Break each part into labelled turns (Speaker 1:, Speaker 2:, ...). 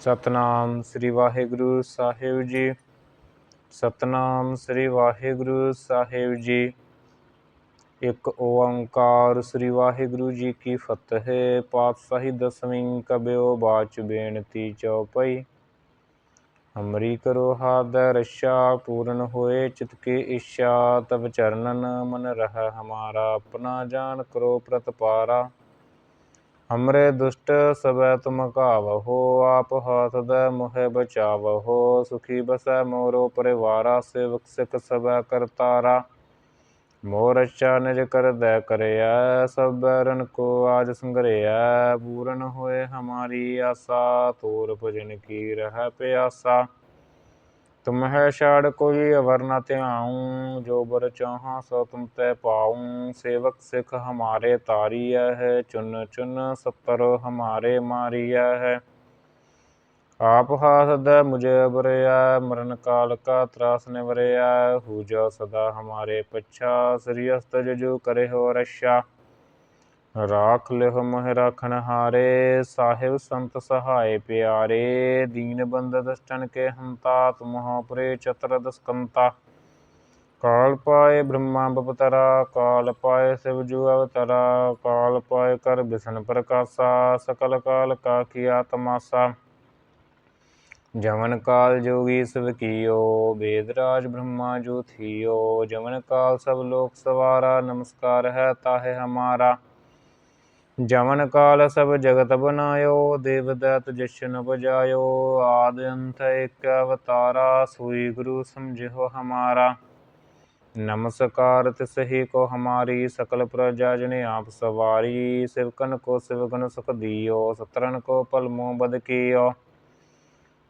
Speaker 1: ਸਤਨਾਮ ਸ੍ਰੀ ਵਾਹਿਗੁਰੂ ਸਾਹਿਬ ਜੀ। ਸਤਨਾਮ ਸ੍ਰੀ ਵਾਹਿਗੁਰੂ ਸਾਹਿਬ ਜੀ। ਇੱਕ ਓੰਕਾਰ ਸ੍ਰੀ ਵਾਹਿਗੁਰੂ ਜੀ ਕੀ ਫਤਿਹ। ਪਾਤਸ਼ਾਹੀ ਦਸਵੀਂ ਕਬਿਓ ਬਾਚ ਬੇਨਤੀ ਚਉਪਈ ਹਮਰੀ ਕਰੋ ਹਾਦ ਰਸ਼ਾ, ਪੂਰਨ ਹੋਏ ਚਿਤ ਕੀ ਇੱਛਾ ਤਬ ਚਰਨਨ ਮਨ ਰਹਿ ਹਮਾਰਾ, ਆਪਣਾ ਜਾਨ ਕਰੋ ਪ੍ਰਤਪਾਰਾ। ਹਮਰੇ ਦੁਸ਼ਟ ਸਬੈ ਤੁਮ ਕਾਵਹੋ ਆਪ ਹਾਥ ਦੈ ਮੋਹਿ ਬਚਾਵਹੋ, ਸੁਖੀ ਬਸੈ ਮੋਰੋ ਪਰਿਵਾਰਾ, ਸੇਵਕ ਸਿਖ ਸਬੈ ਕਰਤਾਰਾ ਮੋਰ ਅੱਛਾ ਨਿਜ ਕਰਦੈ ਕਰਿਆ ਸਭ ਬੈਰਨ ਕੋ ਆਜ ਸੰਗਰਿਆ ਪੂਰਨ ਹੋਏ ਹਮਾਰੀ ਆਸਾ, ਤੋਰ ਭਜਨ ਕੀ ਰਹਿ ਪਿਆਸਾ। ਤੁਮ ਹੈ ਛਾੜ ਕੋਈ ਅਵਰ ਨ ਧਿਆਉ, ਜੋ ਬਰ ਚਾਹਾਂ ਸੋ ਤੁਮ ਤੈ ਪਾਉ। ਸੇਵਕ ਸਿਖ ਹਮਾਰੇ ਤਾਰੀਐ ਹੈ, ਚੁਨ ਚੁਨ ਸਤਰ ਹਮਾਰੇ ਮਾਰੀਐ ਹੈ। ਆਪ ਹਾਸਦ ਮੁਝੇ ਅਬਰਿਆ ਮਰਨ ਕਾਲ ਕਾ ਤਰਾਸ ਨਿਵਰਿਆ ਹੂ ਜੋ ਸਦਾ ਹਮਾਰੇ ਪਛਾ, ਸ੍ਰੀ ਅਸਤ ਜਜੂ ਕਰੇ ਹੋ ਰਸ਼ਾ। ਰਾਖ ਲਿਹੁ ਮਹਿ ਰਾਖਨ ਹਾਰੇ, ਸਾਹਿਬ ਸੰਤ ਸਹਾਏ ਪਿਆਰੇ, ਦੀਨ ਬੰਦ ਦਸਟਨ ਕੇ ਹੰਤਾ ਤੁਮਹੁ ਪਰੇ ਚਤਰ ਦਸਕੰਤਾ ਕਾਲ ਪਾਏ ਬ੍ਰਹਮਾ ਬਪਤਰਾ ਕਾਲ ਪਾਏ ਸਿਵ ਜੂ ਅਵਤਰਾ, ਕਾਲ ਪਾਏ ਕਰ ਬਿਸ਼ਨ ਪ੍ਰਕਾਸ਼ਾ, ਸਕਲ ਕਾਲ ਕਾ ਕੀਆ ਤਮਾਸਾ ਜਮਨ ਕਾਲ ਜੋਗੀ ਸਭ ਕੀਓ, ਵੇਦ ਰਾਜ ਬ੍ਰਹਮਾ ਜੋ ਥੀਓ ਜਮਨ ਕਾਲ ਸਭ ਲੋਕ ਸਵਾਰਾ, ਨਮਸਕਾਰ ਹੈ ਤਾਹੇ ਹਮਾਰਾ। ਜਮਨ ਕਾਲ ਸਭ ਜਗਤ ਬਨਾਇਓ, ਦੇਵ ਦੈਤ ਜਸ਼ਨ ਬਜਾਇਓ ਆਦ ਅੰਤ ਇਕ ਅਵਤਾਰਾ, ਸੋਈ ਗੁਰੂ ਸਮਝਿਓ ਹਮਾਰਾ। ਨਮਸਕਾਰ ਤਿਸਹੀ ਕੋ ਹਮਾਰੀ, ਸਕਲ ਪ੍ਰਜਾ ਜਨੇ ਆਪ ਸਵਾਰੀ ਸਿਵਕਨ ਕੋ ਸਿਵਗਨ ਸੁਖ ਦਿਓ ਸਤਰਨ ਕੋ ਪਲ ਮੋਹ ਬਦ ਕੀਓ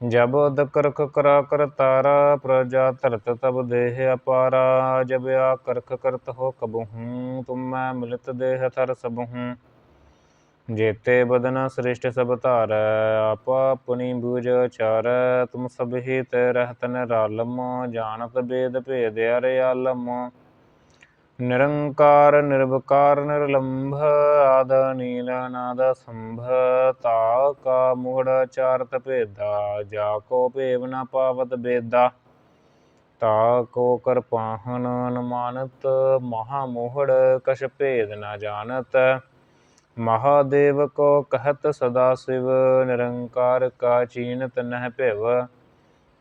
Speaker 1: ਜਬ ਕਰਖ ਕਰਾ ਕਰ ਤਾਰਾ, ਪ੍ਰਜਾ ਧਰਤ ਤਬ ਦੇਹ ਅਪਾਰਾ, ਜਬ ਆ ਕਰਖ ਕਰਤ ਹੋ ਕਬਹੂ, ਤੁਮ ਮੈਂ ਮਿਲਤ ਦੇਹ ਥਰ ਸਬਹੂ ਜੇਤੇ ਬਦਨ ਸ੍ਰਿਸ਼ਟ ਸਭ ਧਾਰੈ, ਆਪ ਆਪਣੀ ਬੂਝ ਚਾਰੈ ਤੁਮ ਸਭ ਹੀ ਤੇ ਰਹਿਤ ਨਿਰਾਲਮ, ਜਾਣਤ ਬੇਦ ਭੇਦ ਅਰਿਆਲਮ ਨਿਰੰਕਾਰ, ਨਿਰਵਕਾਰ, ਨਿਰਲੰਭ, ਆਦ ਨੀਲ ਨਾਦ ਸੰਭ ਤਾ ਕਾ ਮੂੜ, ਚਾਰਤ ਭੇਦਾ, ਜਾ ਕੋ ਭੇਵ ਨ ਪਾਵਤ ਬੇਦਾ। ਤਾ ਕੋ ਕਰ ਪਾਹਨ ਅਨੁਮਾਨਤ, ਮਹਾ ਮੋਹੜ ਕਛ ਭੇਦ ਨ ਜਾਣਤ। ਮਹਾਦੇਵ ਕੋ ਕਹਤ ਸਦਾ ਸਿਵ, ਨਿਰੰਕਾਰ ਕਾ ਚੀਨਤ ਨਹਿ ਭਿਵ।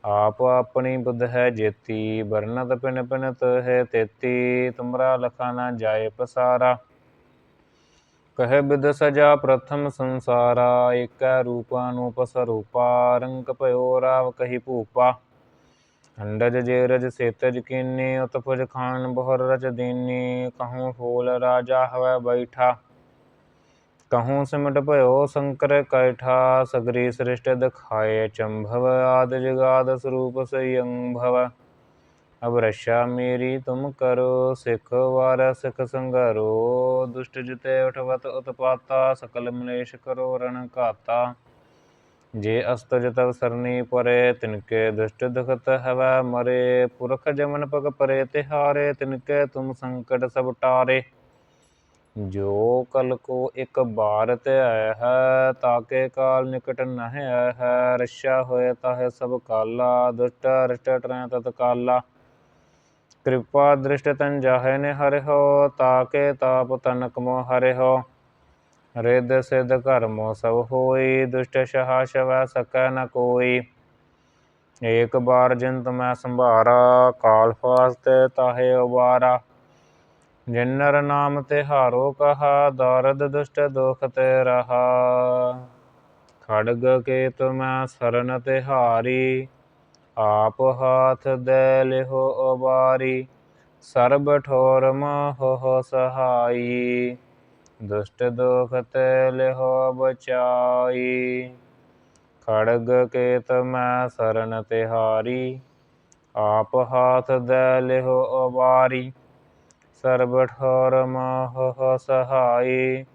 Speaker 1: ਆਪ ਆਪਣੀ ਬੁੱਧ ਹੈ ਜੇਤੀ ਬਰਨਤ ਪਿਨ ਪਿਨਤ ਹੈ ਤੇਤੀ, ਤੁਮਰਾ ਲਖਾ ਨਾ ਜਾਏ ਪਸਾਰਾ। ਕਹੇ ਬਿਦ ਸਜਾ ਪ੍ਰਥਮ ਸੰਸਾਰਾ, ਏਕੈ ਰੂਪਾ ਨੂੰ ਪਸਰੂਪਾ ਰੰਗ ਭਇਓ ਰਾਵ ਕਹੀ ਭੂਪਾ। ਅੰਡਜ ਜੇ ਰਜ ਸੇਤਜ ਕੀਨੀ, ਉਤਪਜ ਖਾਨ ਬਹੁਰ ਰਚ ਦੀਨੀ, ਕਹੂੰ ਫੂਲ ਰਾਜਾ ਹਵੈ ਬੈਠਾ। ਕਹੂੰ ਸਿਮਟ ਭਇਓ ਸ਼ੰਕਰ ਕੈਠਾ ਸਗਰੀ ਸ੍ਰਿਸ਼ਟ ਦਿਖਾਏ ਚੰਭਵ ਆਦ ਜਗਾਦ ਸਰੂਪ ਸੰਭਵ। ਅਬ ਰਸ਼ਾ ਮੇਰੀ ਤੁਮ ਕਰੋ ਸਿਖ ਵਾਰ ਸਿਖ ਸੰਗਰੋ, ਦੁਸ਼ਟ ਜਿਤੇ ਉਠਵਤ ਉਤਪਾਤਾ, ਸਕਲ ਮਲੇਸ਼ ਕਰੋ ਰਣ ਘਾਤਾ। ਜੇ ਅਸਤ ਜਤਵ ਸਰਨੀ ਪਰੇ, ਤਿਨਕੇ ਦੁਸ਼ਟ ਦੁਖਤ ਹਵੈ ਮਰੇ। ਪੁਰਖ ਜਮਨ ਪਗ ਪਰੇ, ਤਿਹਾਰੇ ਤਿਨਕੇ ਤੁਮ ਸੰਕਟ ਸਭ ਟਾਰੇ। ਜੋ ਕਲ ਕੋ ਇੱਕ ਬਾਰ ਤੇ ਆਇਆ ਹੈ, ਤਾਕੇ ਕਾਲ ਨਿਕਟ ਨਹਿ ਹੈ ਰਸ਼ਾ ਹੋਏ ਤਾਹੇ ਸਭ ਕਾਲਾ, ਦੁਸ਼ਟ ਰਿਸ਼ਟ ਟਰੈ ਤਤ ਕਿਰਪਾ ਦ੍ਰਿਸ਼ਟ ਤਨ ਜਾਹੇ ਨੇ ਹਰਿ ਹੋ ਤਾਕੇ ਤਾਪ ਤਨਕ ਮੋ ਹਰਿ ਹੋ ਰਿਦ ਕਰਮੋ ਸਭ ਹੋਈ, ਦੁਸ਼ਟ ਸ਼ਹਾ ਸ਼ਵੈ ਸਕੈ ਨ ਕੋਈ। ਏਕ ਬਾਰ ਜਿੰਤ ਮੈਂ ਸੰਭਾਰਾ, ਕਾਲ ਫਾਸਤੇ ਤਾਹੇ ਉਬਾਰਾ। ਜਿਨ ਨਾਮ ਤਿਹਾਰੋ ਕਹਾ, ਦਾਰਦ ਦੁਸ਼ਟ ਦੁਖ ਤੇ ਰਹਾ। ਖੜਗ ਕੇ ਤੁਮੈ ਸਰਨ ਤਿਹਾਰੀ, ਆਪ ਹਾਥ ਦੇ ਲਿਹੋ ਉਬਾਰੀ, ਸਰਬ ਠੋਰ ਮੋਹ ਸਹਾਈ। ਦੁਸ਼ਟ ਦੁਖ ਤੇ ਲਿਹੋ ਬਚਾਈ। ਖੜਗ ਕੇ ਤੁਮੈ ਸਰਨ ਤਿਹਾਰੀ, ਆਪ ਹਾਥ ਦੇ ਲਿਹੋ ਉਬਾਰੀ ਸਰਬ ਠੌਰ ਮਾਹ ਸਹਾਈ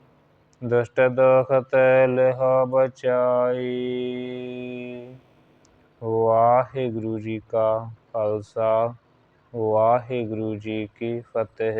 Speaker 1: ਦੁਸ਼ਟ ਦੁਖ ਤੈ ਲਿਹ ਬਚਾਈ ਵਾਹਿਗੁਰੂ ਜੀ ਕਾ ਖਾਲਸਾ ਵਾਹਿਗੁਰੂ ਜੀ ਕੀ ਫਤਿਹ